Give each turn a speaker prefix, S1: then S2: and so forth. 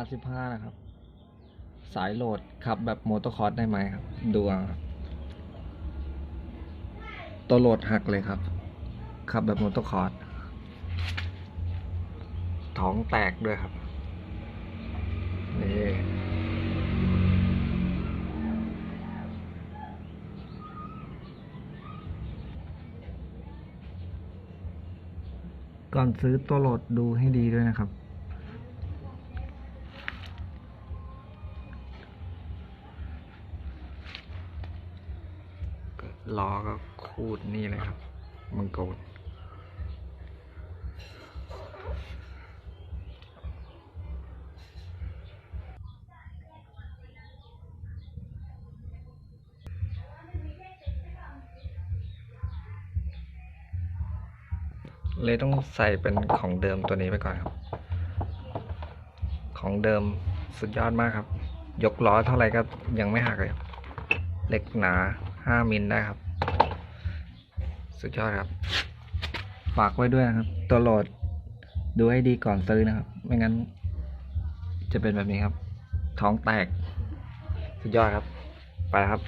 S1: R15 นะครับ สายโหลดขับแบบโมโตคอร์สได้ไหมครับ ดูเอาครับตัวโหลดหักเลยครับ ขับแบบโมโตคอร์สท้องแตกด้วยครับนี่ก่อนซื้อตัวโหลดดูให้ดีด้วยนะครับ ล้อก็คูดนี่เลยครับมังกรเลยต้องใส่เป็นของเดิมตัวนี้ไปก่อนครับ ของเดิมสุดยอดมากครับ ยกล้อเท่าไหร่ก็ยังไม่หักเลยเหล็กหนา ห้ามิลได้ครับ สุดยอดครับ ฝากไว้ด้วยนะครับ ตัวโหลดดูให้ดีก่อนซื้อนะครับ ไม่งั้น จะเป็นแบบนี้ครับ ท้องแตก สุดยอดครับ ไปครับ